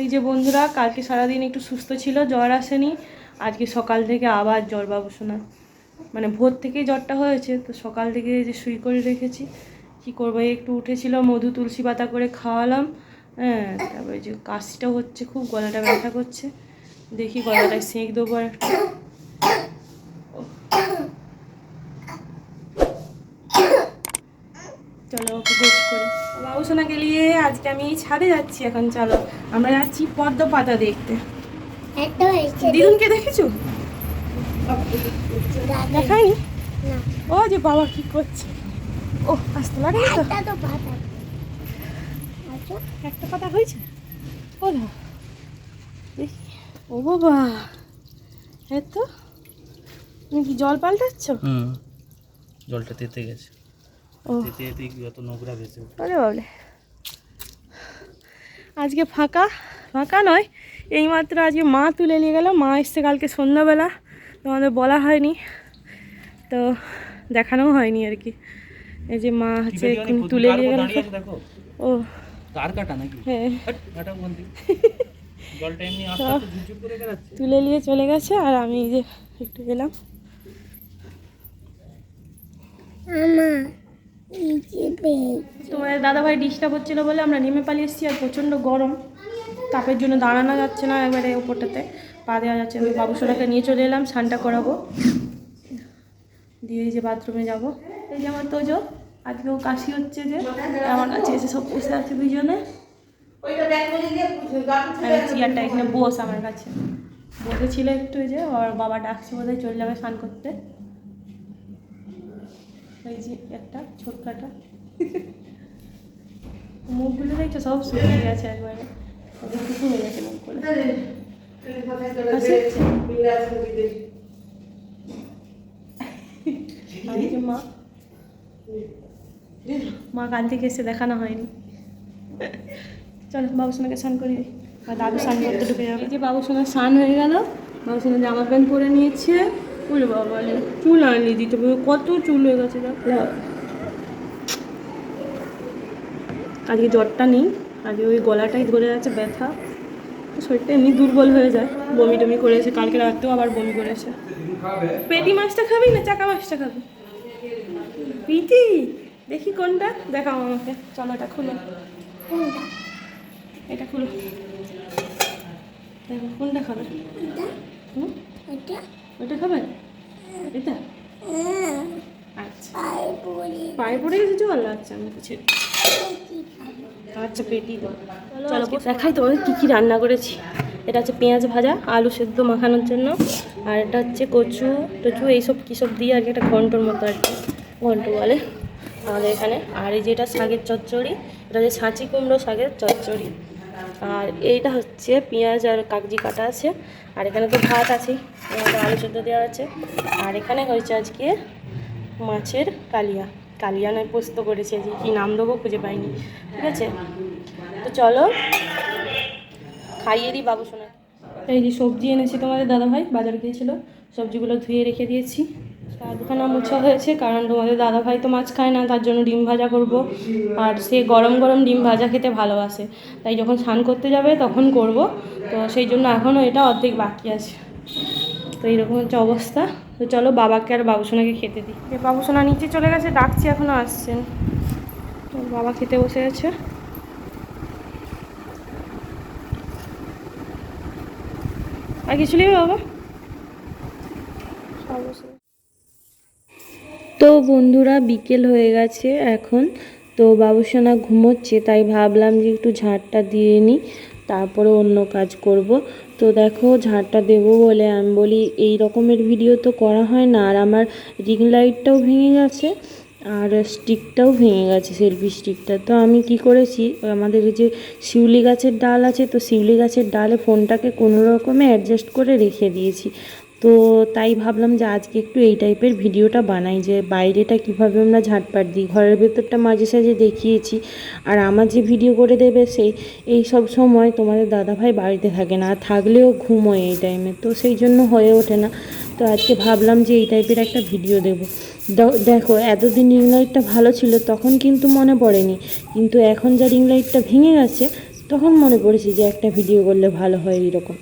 এই যে বন্ধুরা, কালকে সারাদিন একটু সুস্থ ছিল, জ্বর আসেনি। আজকে সকাল থেকে আবার জ্বর বাবু শোনা। মানে ভোর থেকেই জ্বরটা হয়েছে, তো সকাল থেকে যে শুই করে রেখেছি। কি করব একটু উঠেছিল, মধু তুলসী পাতা করে খাওয়ালাম। হ্যাঁ তারপরে যে কাশিটাও হচ্ছে খুব, গলাটা ব্যথা করছে। দেখি গলাটায় সেঁক দেবো আর চলো ওকে গোছ করে। বাবু সোনাকে নিয়ে আজকে আমি ছাদে যাচ্ছি এখন চলো। আমরা যাচ্ছি পদ্ম পাতা দেখতে। দিদুনকে দেখেছ? দেখায়নি? না। ও যে বাবা কি করছে। ও আসতে লাগে তো। একটা পাতা। আচ্ছা। একটা পাতা হয়েছে? ও না। দেখি ও বাবা। হ্যাঁ তো। তুমি কি জল পাল্টাচ্ছ? হুম। জলটা তেতে গেছে। আরে বাবলে আজকে ফাঁকা ফাঁকা নয় এইমাত্র আজকে মা তুলে নিয়ে গেল। মা এসছে কালকে সন্ধ্যাবেলা তোমাদের বলা হয়নি তো দেখানোও হয়নি আর কি। এই যে মা হচ্ছে তুলে নিয়ে গেল। ও তার কাটা নাকি? হ্যাঁ। তুলে নিয়ে চলে গেছে আর আমি যে একটু গেলাম। আমা তোমাদের দাদাভাই ডিস্টার্ব হচ্ছিল বলে আমরা নেমে পালিয়ে এসেছি আর প্রচণ্ড গরম। তাপের জন্য দাঁড়ানো যাচ্ছে না একবারে ওপরটাতে। পা দেওয়া যাচ্ছে না। বাবু সোনাকে নিয়ে চলে এলাম, স্নানটা করাবো। দিয়ে যে বাথরুমে যাব। এই যে আমার তোজো আজকেও কাশি হচ্ছে যে আমার কাছে এসে সব বসে আছে দুইজনে। আর চেয়ারটা এখানে বস আমার কাছে। বসেছিল একটু যে, ওর বাবা ডাকছে বোধহয়, চলে যাবে স্নান করতে। এই যে একটা ছোট্ট একটা মুখগুলো দেখছ সব শুকিয়ে গেছে একবারে। গেছে মুখগুলো। যে মা। মা কাল থেকে এসে দেখানো হয়নি। চলো বাবু সোনাকে স্নান করি আর দাদু স্নান করতে ঢুকে যাবে। যে বাবু সোনার স্নান হয়ে গেল। বাবু সোনার জামা প্যান্ট পরে নিয়েছে। উলে বাবা চুল আনলি দিতে হবে কত চুল হয়ে গেছে। আজকে জ্বরটা নেই আজকে ওই গলাটাই ধরে আছে ব্যথা শরীরটা এমনি দুর্বল হয়ে যায় বমি টমি করেছে কালকে রাতেও আবার বমি করেছে। পেটি মাছটা খাবি না চাকা মাছটা খাবি? পিটি দেখি কোনটা দেখাও আমাকে চলো এটা খুলো। এটা খুলো। দেখো কোনটা খাবে? হুম? এটা? ওইটা খাবে এটা? আচ্ছা। পায়ে পড়ে গেছে জল আচ্ছা আমি কিছু আচ্ছা পেটি দাও। চলো দেখাই তোমাদের কী কী রান্না করেছি। এটা হচ্ছে পেঁয়াজ ভাজা আলু সেদ্ধ মাখানোর জন্য। আর এটা হচ্ছে কচু টচু এইসব কী সব দিয়ে আর কি একটা ঘন্টর মতো আর কি ঘন্ট বলে আমাদের এখানে। আর এই যে এটা শাকের চচ্চড়ি এটা হচ্ছে ছাঁচি কুমড়ো শাকের চচ্চড়ি। আর এইটা হচ্ছে পেঁয়াজ আর কাগজি কাটা আছে। আর এখানে তো ভাত এখানে আলু সেদ্ধ দেওয়া আছে। আর এখানে হয়েছে আজকে মাছের কালিয়া। কালিয়া নয়, পোস্ত করেছে, যে কী নাম দেবো খুঁজে পাইনি। ঠিক আছে? তো চলো, খাইয়ে দিই বাবু শোনা এই যে সবজি এনেছি তোমাদের দাদাভাই, বাজার গিয়েছিল। সবজিগুলো ধুয়ে রেখে দিয়েছি। সাতখানা মোছা হয়েছে, কারণ তোমাদের দাদাভাই তো মাছ খায় না, তার জন্য ডিম ভাজা করব। আর সে গরম গরম ডিম ভাজা খেতে ভালোবাসে, তাই যখন স্নান করতে যাবে তখন করব। তো সেই জন্য এখনও এটা অর্ধেক বাকি আছে। তো এইরকম হচ্ছে অবস্থা। তো চলো বাবাকে আর বাবুসোনাকে খেতে দিই। বাবুসোনা নিচে চলে গেছে, ডাকছি এখনও আসছেন তো বাবা খেতে বসে গেছে আর কিছু নেই বাবা? তো বন্ধুরা, বিকেল হয়ে গেছে এখন। তো বাবুসোনা ঘুমোচ্ছে, তাই ভাবলাম যে একটু ঝাড়টা দিয়ে নিই, তারপরে অন্য কাজ করব। তো দেখো ঝাড়টা দেবো বলে আমি বলি, এই রকমের ভিডিও তো করা হয় না। আর আমার রিং লাইটটাও ভেঙে গেছে, আর স্টিকটাও ভেঙে গেছে সেলফি স্টিকটা তো আমি কি করেছি, আমাদের যে শিউলি গাছের ডাল আছে, তো শিউলি গাছের ডালে ফোনটাকে কোনো রকমে অ্যাডজাস্ট করে রেখে দিয়েছি। তো তাই ভাবলাম যে আজকে একটু এই টাইপের ভিডিওটা বানাই যে বাইরেটা কীভাবে আমরা ঝাঁটপাট দিই। ঘরের ভেতরটা মাঝে সাঝে দেখিয়েছি। আর আমার যে ভিডিও করে দেবে সেই এই সব সময় তোমাদের দাদাভাই বাড়িতে থাকে না, আর থাকলেও ঘুমোয় এই টাইমে তো সেই জন্য হয়ে ওঠে না। তো আজকে ভাবলাম যে এই টাইপের একটা ভিডিও দেবো। দেখো এতদিন রিং লাইটটা ভালো ছিল, তখন কিন্তু মনে পড়েনি। কিন্তু এখন যা রিং লাইটটা ভেঙে গেছে, তখন মনে পড়েছে যে একটা ভিডিও করলে ভালো হয় এরকম।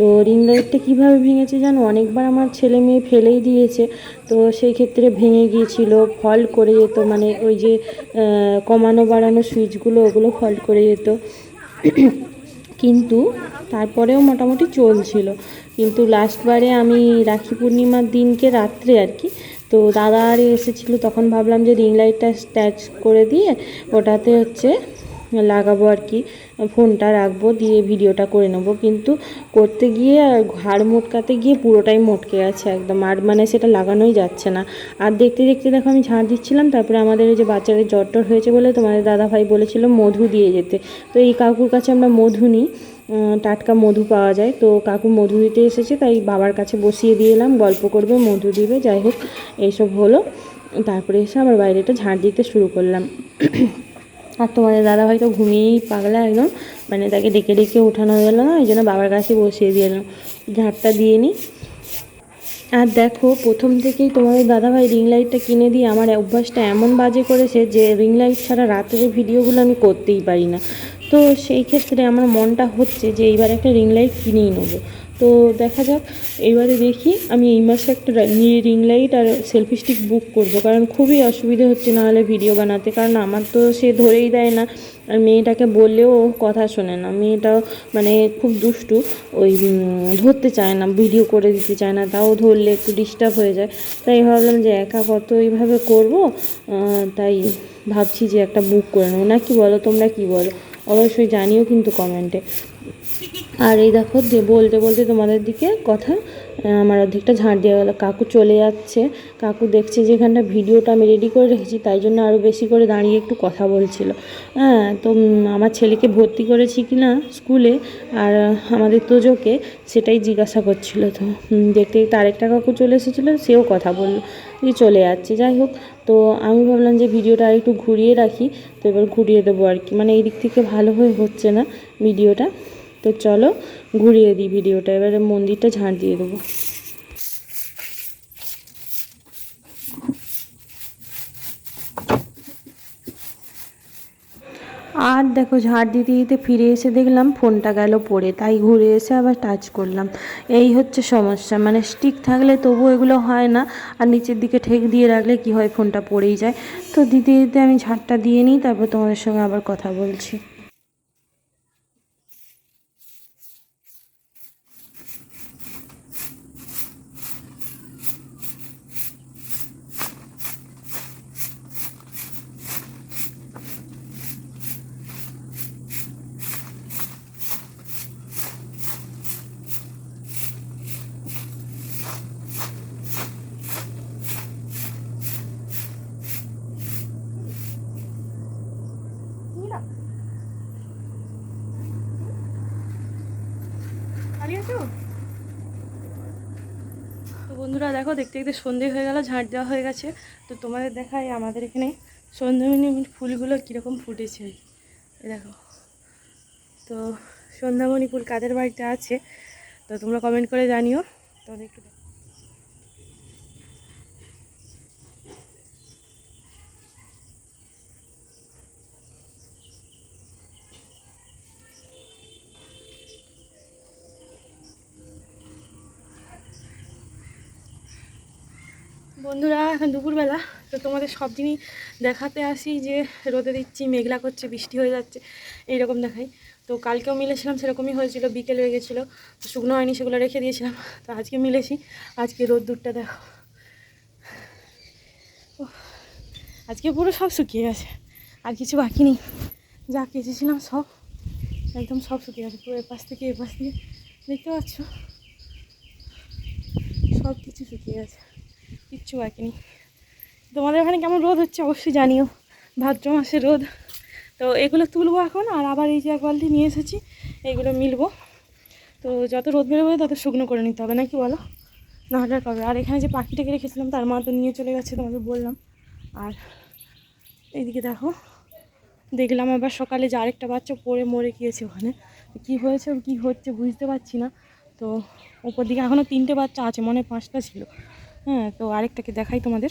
তো রিং লাইটটা কীভাবে ভেঙেছে জানো? অনেকবার আমার ছেলে মেয়ে ফেলেই দিয়েছে। তো সেই ক্ষেত্রে ভেঙে গিয়েছিল ফল্ট করে যেত মানে ওই যে কমানো বাড়ানো সুইচগুলো ওগুলো ফল্ট করে যেত। কিন্তু তারপরেও মোটামুটি চলছিল। কিন্তু লাস্টবারে আমি রাখি পূর্ণিমার দিনকে রাত্রে আর কি, তো দাদা আর এসেছিল, তখন ভাবলাম যে রিং লাইটটা স্ট্যাচ করে দিয়ে ওটাতে হচ্ছে লাগাবো আর কি, ফোনটা রাখব, দিয়ে ভিডিওটা করে নেব। কিন্তু করতে গিয়ে আর ঘাড় মোটকাতে গিয়ে পুরোটাই মটকে গেছে একদম, আর মানে সেটা লাগানোই যাচ্ছে না। আর দেখতে দেখতে দেখো আমি ঝাড় দিচ্ছিলাম, তারপরে আমাদের ওই যে বাচ্চাদের জ্বর টর হয়েছে বলে তোমাদের দাদাভাই বলেছিল মধু দিয়ে যেতে। তো এই কাকুর কাছে আমরা মধু নিই টাটকা মধু পাওয়া যায়। তো কাকু মধু দিতে এসেছে, তাই বাবার কাছে বসিয়ে দিয়ে এলাম, গল্প করবে, মধু দিবে, যাই হোক, এইসব হলো। তারপরে এসে আবার বাইরেটা ঝাড় দিতে শুরু করলাম। আর তোমাদের দাদা ভাই তো ঘুমিয়েই পাগলা একদম। মানে তাকে ডেকে ডেকে ওঠানো গেল না, ওই জন্য বাবার কাছে বসিয়ে দিয়ে এলাম। ঝাড়টা দিয়ে নিই আর দেখো, প্রথম থেকেই তোমাদের দাদাভাই রিং লাইটটা কিনে দিয়ে আমার অভ্যাসটা এমন বাজে করেছে যে রিং লাইট ছাড়া রাতের ভিডিওগুলো আমি করতেই পারি না। তো সেই ক্ষেত্রে আমার মনটা হচ্ছে যে এইবার একটা রিং লাইট কিনেই নেব। তো দেখা যাক এইবারে দেখি। আমি এই মাসে একটা রিং লাইট আর সেলফি স্টিক বুক করব, কারণ খুবই অসুবিধে হচ্ছে নাহলে ভিডিও বানাতে, কারণ আমার তো সে ধরেই দেয় না। আর মেয়েটাকে বললেও কথা শোনে না। মেয়েটাও মানে খুব দুষ্টু, ওই ধরতে চায় না ভিডিও করে দিতে চায় না, তাও ধরলে একটু ডিস্টার্ব হয়ে যায়। তাই ভাবলাম যে একা কত এইভাবে করব? তাই ভাবছি যে একটা বুক করে নেব। না কি বলো, তোমরা কি বলো? অবশ্যই জানিও কিন্তু কমেন্টে আর এই দেখো যে বলতে বলতে তোমাদের দিকে কথা আমার অর্ধেকটা ঝাড় দেওয়া গেলো। কাকু চলে যাচ্ছে। কাকু দেখছে যে এখানটা ভিডিওটা আমি রেডি করে রেখেছি, তাই জন্য আরও বেশি করে দাঁড়িয়ে একটু কথা বলছিল। হ্যাঁ তো আমার ছেলেকে ভর্তি করেছি কি না স্কুলে আর আমাদের তোজোকে সেটাই জিজ্ঞাসা করছিল তো। দেখতে দেখতে আরেকটা কাকু চলে এসেছিল, সেও কথা বলল যে চলে যাচ্ছে। যাই হোক, তো আমি ভাবলাম যে ভিডিওটা আর একটু ঘুরিয়ে রাখি, তো এবার ঘুরিয়ে দেবো আর কি। মানে এই দিক থেকে ভালো হয়ে হচ্ছে না ভিডিওটা। তো চলো ঘুরিয়ে দিই ভিডিওটা। এবারে মন্দিরটা ঝাড় দিয়ে দেবো। আর দেখো ঝাড় দিতে দিতে ফিরে এসে দেখলাম ফোনটা গেল পড়ে, তাই ঘুরে এসে আবার টাচ করলাম। এই হচ্ছে সমস্যা মানে স্টিক থাকলে তবু এগুলো হয় না, আর নিচের দিকে ঠেক দিয়ে রাখলে কি হয় ফোনটা পড়েই যায়। তো দিতে দিতে আমি ঝাড়টা দিয়ে নিই, তারপর তোমাদের সঙ্গে আবার কথা বলছি। তো বন্ধুরা, দেখো, দেখতে দেখতে সন্ধে হয়ে গেল, ঝাঁট দেওয়া হয়ে গেছে। তো তোমাদের দেখায় আমাদের এখানে সন্ধ্যামণি ফুলগুলো কীরকম ফুটেছে। দেখো। তো সন্ধ্যামণি ফুল কাদের বাড়িতে আছে, তো তোমরা কমেন্ট করে জানিও। তো একটু বন্ধুরা, এখন দুপুরবেলা, তো তোমাদের সব দিনই দেখাতে আসি যে রোদে দিচ্ছি, মেঘলা করছে, বৃষ্টি হয়ে যাচ্ছে, এইরকম দেখাই। তো কালকেও মিলেছিলাম, সেরকমই হয়েছিল, বিকেল হয়ে গেছিল শুকনো হয়নি সেগুলো রেখে দিয়েছিলাম, তো আজকে মিলেছি, আজকে রোদ রোদ্দুরটা দেখো। আজকে পুরো সব শুকিয়ে গেছে, আর কিছু বাকি নেই, যা কেচেছিলাম সব, একদম সব শুকিয়ে গেছে, পুরো এপাশ থেকে এপাশ দিয়ে, দেখতে পাচ্ছ? সব কিছু শুকিয়ে গেছে। কিচ্ছু বাকি নেই। তোমাদের ওখানে কেমন রোদ হচ্ছে অবশ্যই জানিও। ভাদ্র মাসে রোদ। তো এগুলো তুলবো এখন, আর আবার এই যে এক বালতি নিয়ে এসেছি এইগুলো মিলবো। তো যত রোদ বেরোবে তত শুকনো করে নিতে হবে, নাকি বলো? নাহলে আর পাবে আর এখানে যে পাখিটাকে রেখেছিলাম তার মা তো নিয়ে চলে গেছে তোমাদের বললাম। আর এইদিকে দেখো, দেখলাম আবার সকালে যে আরেকটা বাচ্চা পড়ে মরে গিয়েছে ওখানে। কি হয়েছে, কী হচ্ছে বুঝতে পারছি না। তো ওপর দিকে এখনও তিনটে বাচ্চা আছে, মনে পাঁচটা ছিল। হ্যাঁ তো আরেকটাকে দেখাই তোমাদের?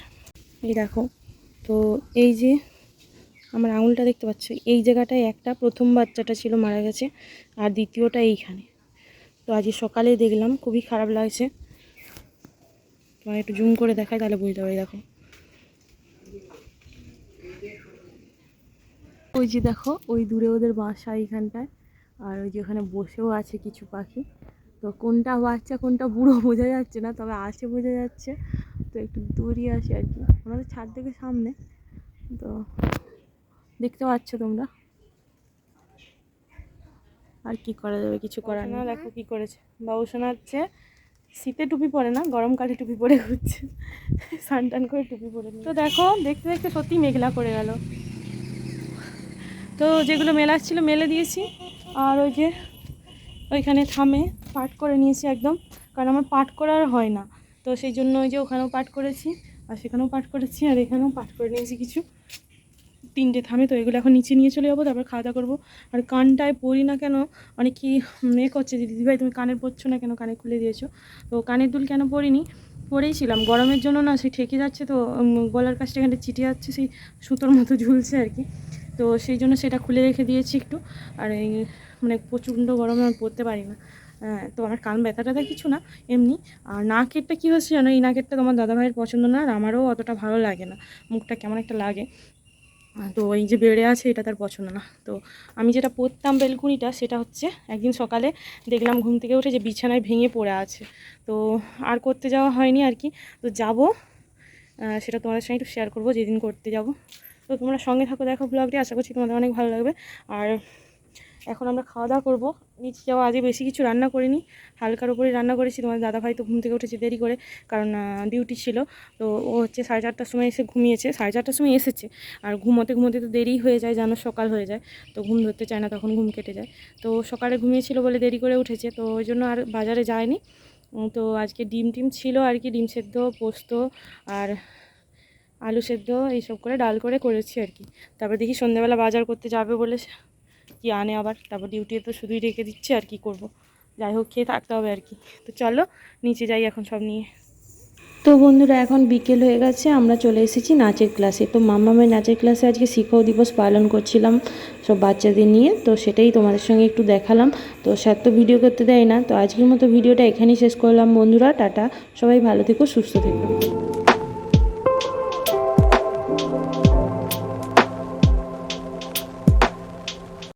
এই দেখো, তো এই যে আমার আঙুলটা দেখতে পাচ্ছ, এই জায়গাটায় একটা প্রথম বাচ্চাটা ছিল মারা গেছে, আর দ্বিতীয়টা এইখানে। তো আজকে সকালে দেখলাম, খুবই খারাপ লাগছে। তোমার একটু জুম করে দেখাই, তাহলে বুঝতে পারি, দেখো। ওই যে দেখো, ওই দূরে ওদের বাসা এইখানটায়, আর ওই যে ওখানে বসেও আছে কিছু পাখি। তো কোনটা বাচ্চা কোনটা বুড়ো বোঝা যাচ্ছে না তবে আসে বোঝা যাচ্ছে। তো একটু দূরই আসে আর কি। আমাদের ছাদ থেকে সামনে। তো দেখতে পাচ্ছ তোমরা। আর কি করা যাবে? কিছু করার না দেখো কি করেছে। বাবু শোনাচ্ছে শীতে টুপি পরে না গরমকালে টুপি পরে ঘুরছে। স্নান টান করে টুপি পরে তো দেখো দেখতে দেখতে সত্যি মেঘলা করে গেল। তো যেগুলো মেলার ছিল মেলে দিয়েছি। আর ওই যে ওইখানে থামে। পাট করে নিয়েছি একদম, কারণ আমার পাট করার হয় না। তো সেই জন্য ওই যে ওখানেও পাট করেছি, আর সেখানেও পাট করেছি, আর এখানেও পাট করে নিয়েছি কিছু। তিনটে থামে তো, এগুলো এখন নিচে নিয়ে চলে যাব, তারপর খাওয়া দাওয়া করব। আর কানটায় পরি না কেন অনেক কি এ করছে যে দিদিভাই তুমি কানের পরছো না কেন? কানে খুলে দিয়েছ? তো কানের দুল কেন পরিনি পরেইছিলাম গরমের জন্য না সেই ঠেকে যাচ্ছে তো গলার কাছটা এখানে চিটে যাচ্ছে, সেই সুতোর মতো ঝুলছে আর কি। তো সেই জন্য সেটা খুলে রেখে দিয়েছি একটু, আর এই মানে প্রচণ্ড গরমে আমি পরতে পারি না। তো আমার কান ব্যথাটা কিছু না, এমনি। আর নাকেরটা কী হচ্ছে জানো? এই নাকেরটা তোমার দাদাভাইয়ের পছন্দ না, আর আমারও অতটা ভালো লাগে না। মুখটা কেমন একটা লাগে। তো এই যে বেড়ে আছে, এটা তার পছন্দ না। তো আমি যেটা পরতাম বেলকুনিটা, সেটা হচ্ছে একদিন সকালে দেখলাম ঘুম থেকে উঠে যে বিছানায় ভেঙে পড়ে আছে। তো আর করতে যাওয়া হয়নি আর কি। তো যাব সেটা তোমাদের সঙ্গে একটু শেয়ার করব, যেদিন করতে যাব। তো তোমরা সঙ্গে থাকো, দেখো ব্লগটি আশা করছি তোমাদের অনেক ভালো লাগবে। আর এখন আমরা খাওয়া দাওয়া করব। নিচে যাওয়া আজকে বেশি কিছু রান্না করিনি। হালকার উপরে রান্না করেছি। তোমার দাদাভাই তো ঘুম থেকে উঠেছে দেরি করে, কারণ ডিউটি ছিল। তো ও হচ্ছে সাড়ে চারটার সময় এসে ঘুমিয়েছে। সাড়ে চারটার সময় এসেছে। আর ঘুমোতে ঘুমোতে তো দেরি হয়ে যায়, জানো, সকাল হয়ে যায়। তো ঘুম ধরতে চায় না, তখন ঘুম কেটে যায়। তো সকালে ঘুমিয়েছিল বলে দেরি করে উঠেছে। তো ওই জন্য আর বাজারে যায়নি। তো আজকে ডিম টিম ছিল আর কি, ডিম সেদ্ধ, পোস্ত আর আলু সেদ্ধ, এইসব করে, ডাল করে করেছি আর কি। তারপর দেখি সন্ধ্যাবেলা বাজার করতে যাবে বলে কি আনে আবার? তারপর ডিউটিতে তো শুধুই রেখে দিচ্ছে, আর কি করব? যাই হোক, খেয়ে থাকতে হবে আর কি। তো চলো, নিচে যাই এখন সব নিয়ে। তো বন্ধুরা, এখন বিকেল হয়ে গেছে, আমরা চলে এসেছি নাচের ক্লাসে তো মামামের নাচের ক্লাসে আজকে শিক্ষক দিবস পালন করছিলাম সব বাচ্চাদের নিয়ে। তো সেটাই তোমাদের সঙ্গে একটু দেখালাম। তো স্যার তো ভিডিও করতে দেয় না। তো আজকের মতো ভিডিওটা এখানেই শেষ করলাম বন্ধুরা, টাটা। সবাই ভালো থেকো, সুস্থ থেকো।